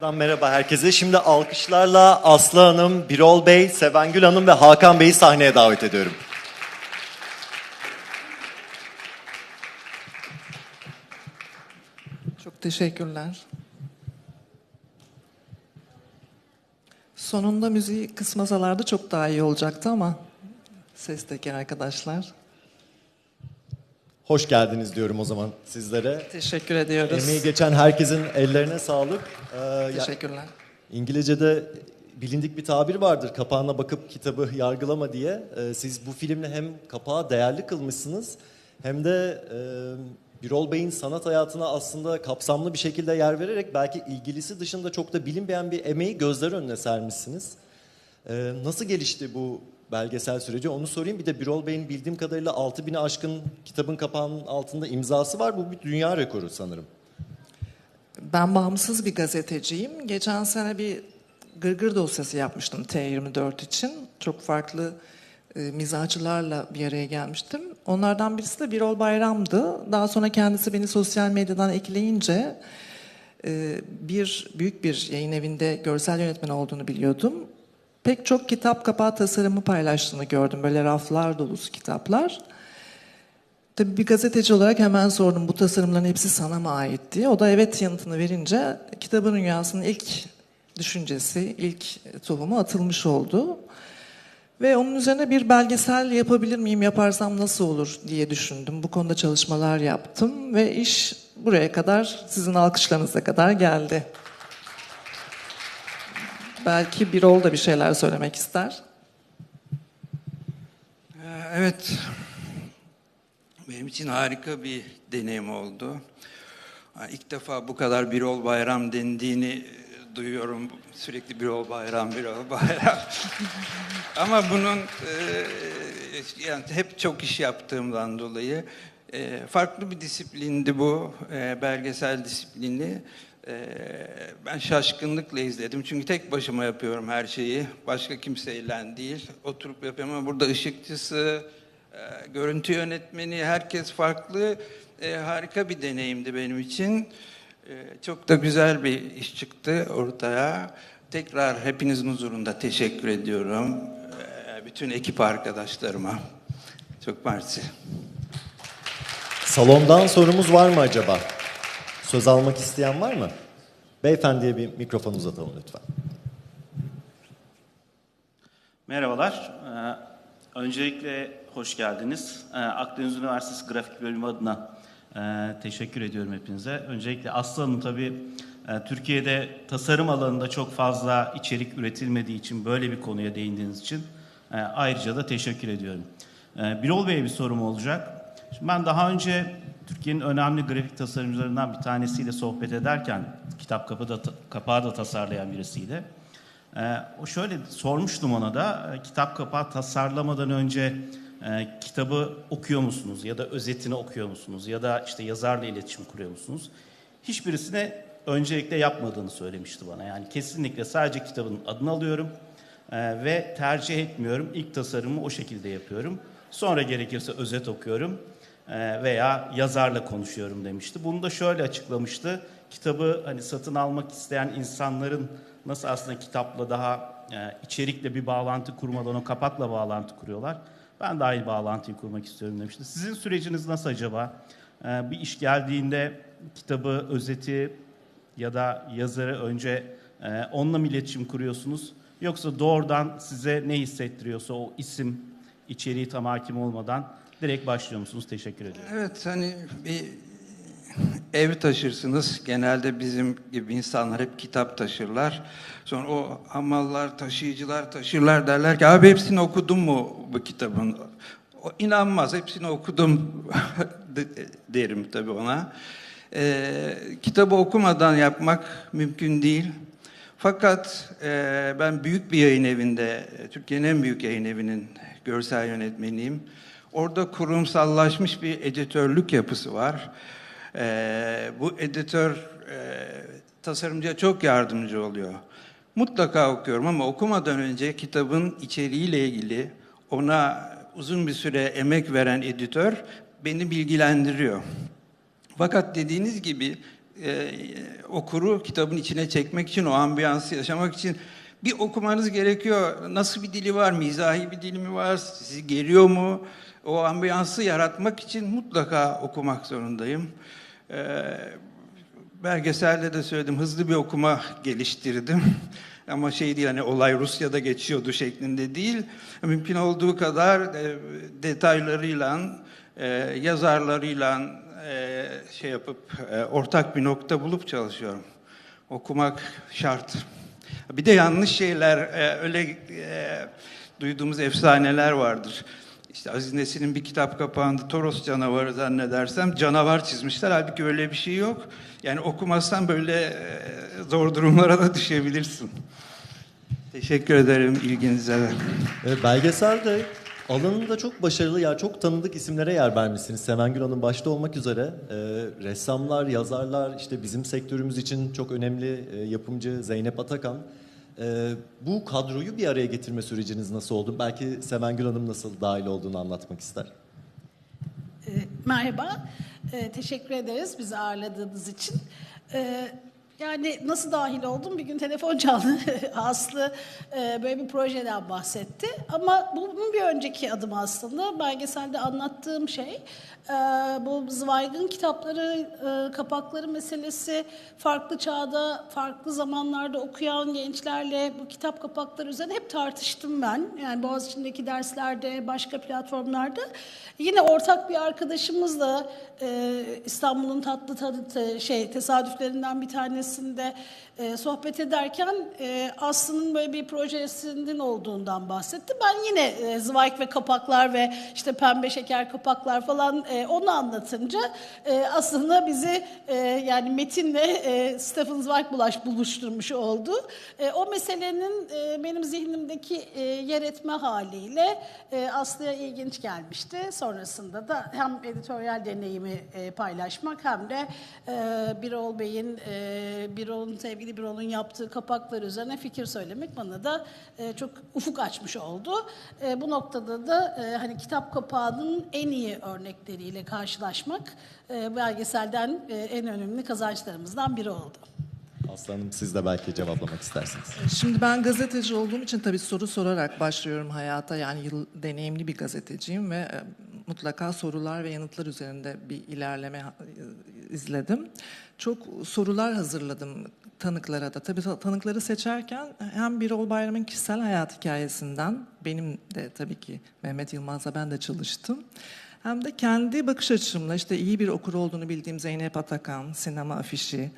Merhaba herkese. Şimdi alkışlarla Aslı Hanım, Birol Bey, Sevengül Hanım ve Hakan Bey'i sahneye davet ediyorum. Çok teşekkürler. Sonunda müziği kısmasalardı çok daha iyi olacaktı ama sesteki arkadaşlar. Hoş geldiniz diyorum o zaman sizlere. Teşekkür ediyoruz. Emeği geçen herkesin ellerine sağlık. Ee, Teşekkürler. İngilizce'de bilindik bir tabir vardır. Kapağına bakıp kitabı yargılama diye. Ee, siz bu filmle hem kapağı değerli kılmışsınız hem de e, Birol Bey'in sanat hayatına aslında kapsamlı bir şekilde yer vererek belki ilgilisi dışında çok da bilinmeyen bir emeği gözler önüne sermişsiniz. Ee, nasıl gelişti bu belgesel süreci onu sorayım. Bir de Birol Bey'in bildiğim kadarıyla 6000'i aşkın kitabın kapağının altında imzası var. Bu bir dünya rekoru sanırım. Ben bağımsız bir gazeteciyim. Geçen sene bir gırgır dosyası yapmıştım T24 için. Çok farklı e, mizahçılarla bir araya gelmiştim. Onlardan birisi de Birol Bayram'dı. Daha sonra kendisi beni sosyal medyadan ekleyince e, bir büyük bir yayın evinde görsel yönetmen olduğunu biliyordum. Pek çok kitap kapağı tasarımı paylaştığını gördüm. Böyle raflar dolusu kitaplar. Tabii bir gazeteci olarak hemen sordum bu tasarımların hepsi sana mı ait diye. O da evet yanıtını verince kitabın rüyasının ilk düşüncesi, ilk tohumu atılmış oldu. Ve onun üzerine bir belgesel yapabilir miyim, yaparsam nasıl olur diye düşündüm. Bu konuda çalışmalar yaptım ve iş buraya kadar, sizin alkışlarınıza kadar geldi. Belki Birol da bir şeyler söylemek ister. Ee, Evet. Benim için harika bir deneyim oldu. Ha, İlk defa bu kadar Birol Bayram dendiğini e, duyuyorum. Sürekli Birol Bayram, Birol Bayram. Ama bunun e, yani hep çok iş yaptığımdan dolayı e, farklı bir disiplindi bu. belgesel disiplini. E, ben şaşkınlıkla izledim. Çünkü tek başıma yapıyorum her şeyi. Başka kimseyle değil. Oturup yapıyorum ama burada ışıkçısı, e, görüntü yönetmeni, herkes farklı. E, harika bir deneyimdi benim için. E, çok da güzel bir iş çıktı ortaya. Tekrar hepinizin huzurunda teşekkür ediyorum. Bütün ekip arkadaşlarıma. Çok mersi. Salondan sorumuz var mı acaba? Söz almak isteyen var mı? Beyefendiye bir mikrofon uzatalım lütfen. Merhabalar. Ee, öncelikle hoş geldiniz. Ee, Akdeniz Üniversitesi Grafik Bölümü adına e, teşekkür ediyorum hepinize. Öncelikle Aslı Hanım tabii e, Türkiye'de tasarım alanında çok fazla içerik üretilmediği için böyle bir konuya değindiğiniz için e, ayrıca da teşekkür ediyorum. Birol Bey'e bir sorum olacak. Şimdi ben daha önce Türkiye'nin önemli grafik tasarımcılarından bir tanesiyle sohbet ederken kitap kapı kapağı da tasarlayan birisiyle. Ee, o şöyle sormuştum ona da e, kitap kapağı tasarlamadan önce e, kitabı okuyor musunuz ya da özetini okuyor musunuz ya da işte yazarla iletişim kuruyor musunuz? Hiçbirisine öncelikle yapmadığını söylemişti bana. Yani kesinlikle sadece kitabın adını alıyorum e, ve tercih etmiyorum. İlk tasarımı o şekilde yapıyorum. Sonra gerekirse özet okuyorum e, veya yazarla konuşuyorum demişti. Bunu da şöyle açıklamıştı. Kitabı hani satın almak isteyen insanların nasıl aslında kitapla daha e, içerikle bir bağlantı kurmadan o kapakla bağlantı kuruyorlar. Ben aynı bağlantıyı kurmak istiyorum demişti. Sizin süreciniz nasıl acaba? E, bir iş geldiğinde kitabı, özeti ya da yazarı önce e, onunla mı iletişim kuruyorsunuz? Yoksa doğrudan size ne hissettiriyorsa o isim, içeriği tam hakim olmadan direkt başlıyor musunuz? Teşekkür ediyorum. Evet hani bir ev taşırsınız. Genelde bizim gibi insanlar hep kitap taşırlar. Sonra o hamallar, taşıyıcılar taşırlar derler ki abi hepsini okudun mu bu kitabın? O inanmaz. Hepsini okudum de- derim tabii ona. Ee, kitabı okumadan yapmak mümkün değil. Fakat e, ben büyük bir yayın evinde, Türkiye'nin en büyük yayın evinin görsel yönetmeniyim. Orada kurumsallaşmış bir editörlük yapısı var. E, bu editör e, tasarımcıya çok yardımcı oluyor. Mutlaka okuyorum ama okumadan önce kitabın içeriğiyle ilgili ona uzun bir süre emek veren editör beni bilgilendiriyor. Fakat dediğiniz gibi e, okuru kitabın içine çekmek için, o ambiyansı yaşamak için bir okumanız gerekiyor. Nasıl bir dili var, mizahi bir dili mi var, sizi geriyor mu? O ambiyansı yaratmak için mutlaka okumak zorundayım. Ee, belgeselde de söyledim, hızlı bir okuma geliştirdim. Ama şey değil hani olay Rusya'da geçiyordu şeklinde değil. Mümkün olduğu kadar e, detaylarıyla, e, yazarlarıyla e, şey yapıp e, ortak bir nokta bulup çalışıyorum. Okumak şart. Bir de yanlış şeyler, e, öyle duyduğumuz efsaneler vardır. İşte Aziz Nesin'in bir kitap kapağında Toros canavarı zannedersem canavar çizmişler. Halbuki öyle bir şey yok. Yani okumazsan böyle zor durumlara da düşebilirsin. Teşekkür ederim ilginize de. E, belgeselde alanında çok başarılı, ya çok tanıdık isimlere yer vermişsiniz. Semengül Hanım başta olmak üzere e, ressamlar, yazarlar, işte bizim sektörümüz için çok önemli e, yapımcı Zeynep Atakan. E, bu kadroyu bir araya getirme süreciniz nasıl oldu? Belki Semengül Hanım nasıl dahil olduğunu anlatmak ister. E, Merhaba, E, teşekkür ederiz bizi ağırladığınız için. E, yani nasıl dahil oldum? Bir gün telefon çaldı. Aslı e, böyle bir projeden bahsetti. Ama bunun bir önceki adım aslında. Belgeselde anlattığım şey e, bu Zweig'ın kitapları, e, kapakları meselesi farklı çağda, farklı zamanlarda okuyan gençlerle bu kitap kapakları üzerine hep tartıştım ben. Yani Boğaziçi'ndeki derslerde, başka platformlarda. Yine ortak bir arkadaşımızla İstanbul'un tatlı tadı şey tesadüflerinden bir tanesinde e, sohbet ederken e, Aslı'nın böyle bir projesinin olduğundan bahsetti. Ben yine e, Zweig ve kapaklar ve işte pembe şeker kapaklar falan e, onu anlatınca e, aslında bizi e, yani Metin'le e, Stephen Zweig bulaş buluşturmuş oldu. E, o meselenin e, benim zihnimdeki e, yer etme haliyle e, Aslı'ya ilginç gelmişti. Sonrasında da hem editoryal deneyimi e, paylaşmak hem de e, Birol Bey'in, e, Birol'un sevgili Birol'un yaptığı kapaklar üzerine fikir söylemek bana da e, çok ufuk açmış oldu. E, bu noktada da e, hani kitap kapağının en iyi örnekleriyle karşılaşmak e, belgeselden e, en önemli kazançlarımızdan biri oldu. Aslanım siz de belki cevaplamak istersiniz. Şimdi ben gazeteci olduğum için tabii soru sorarak başlıyorum hayata. Yani yıl deneyimli bir gazeteciyim ve e, mutlaka sorular ve yanıtlar üzerinde bir ilerleme e, izledim. Çok sorular hazırladım tanıklara da. Tabii ta- tanıkları seçerken hem Birol Bayram'ın kişisel hayat hikayesinden, benim de tabii ki Mehmet Yılmaz'la ben de çalıştım. Hem de kendi bakış açımla işte iyi bir okur olduğunu bildiğim Zeynep Atakan, sinema afişi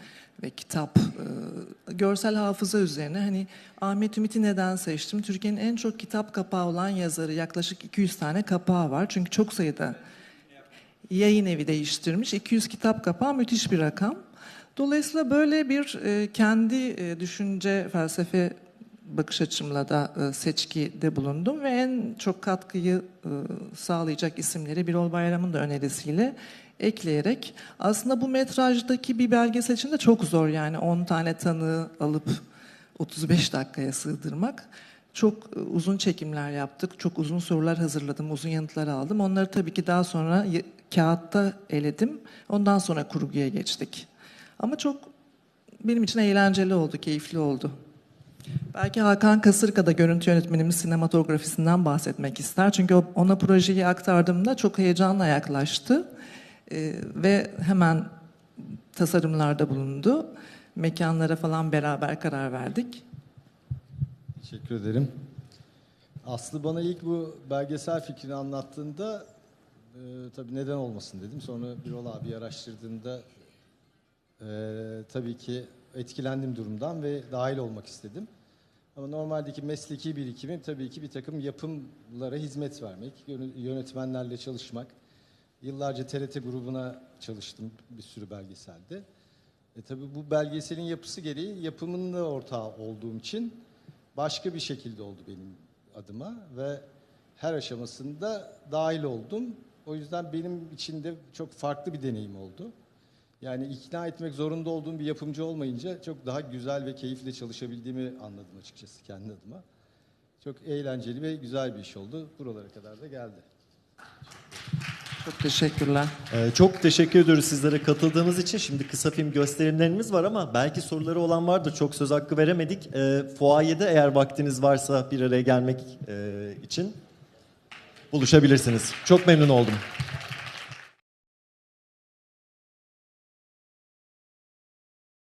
ve kitap, e, görsel hafıza üzerine hani Ahmet Ümit'i neden seçtim? Türkiye'nin en çok kitap kapağı olan yazarı yaklaşık 200 tane kapağı var. Çünkü çok sayıda yayın evi değiştirmiş. 200 kitap kapağı müthiş bir rakam. Dolayısıyla böyle bir e, kendi e, düşünce, felsefe bakış açımla da e, seçkide bulundum ve en çok katkıyı sağlayacak isimleri Birol Bayram'ın da önerisiyle ekleyerek aslında bu metrajdaki bir belgesel için de çok zor yani 10 tane tanığı alıp 35 dakikaya sığdırmak. Çok uzun çekimler yaptık, çok uzun sorular hazırladım, uzun yanıtlar aldım. Onları tabii ki daha sonra kağıtta eledim. Ondan sonra kurguya geçtik. Ama çok benim için eğlenceli oldu, keyifli oldu. Belki Hakan Kasırga da görüntü yönetmenimiz sinematografisinden bahsetmek ister. Çünkü ona projeyi aktardığımda çok heyecanla yaklaştı. Ee, ve hemen tasarımlarda bulundu. Mekanlara falan beraber karar verdik. Teşekkür ederim. Aslı bana ilk bu belgesel fikrini anlattığında e, tabii neden olmasın dedim. Sonra Birol abi araştırdığında e, tabii ki etkilendim durumdan ve dahil olmak istedim. Ama normaldeki mesleki birikimim tabii ki bir takım yapımlara hizmet vermek, yöne- yönetmenlerle çalışmak. Yıllarca TRT grubuna çalıştım bir sürü belgeselde. E tabii bu belgeselin yapısı gereği yapımın da ortağı olduğum için başka bir şekilde oldu benim adıma ve her aşamasında dahil oldum. O yüzden benim için de çok farklı bir deneyim oldu. Yani ikna etmek zorunda olduğum bir yapımcı olmayınca çok daha güzel ve keyifle çalışabildiğimi anladım açıkçası kendi adıma. Çok eğlenceli ve güzel bir iş oldu. Buralara kadar da geldi. Çok teşekkürler. Ee, çok teşekkür ediyoruz sizlere katıldığınız için. Şimdi kısa film gösterimlerimiz var ama belki soruları olan vardır. Çok söz hakkı veremedik. Ee, fuayede eğer vaktiniz varsa bir araya gelmek e, için buluşabilirsiniz. Çok memnun oldum.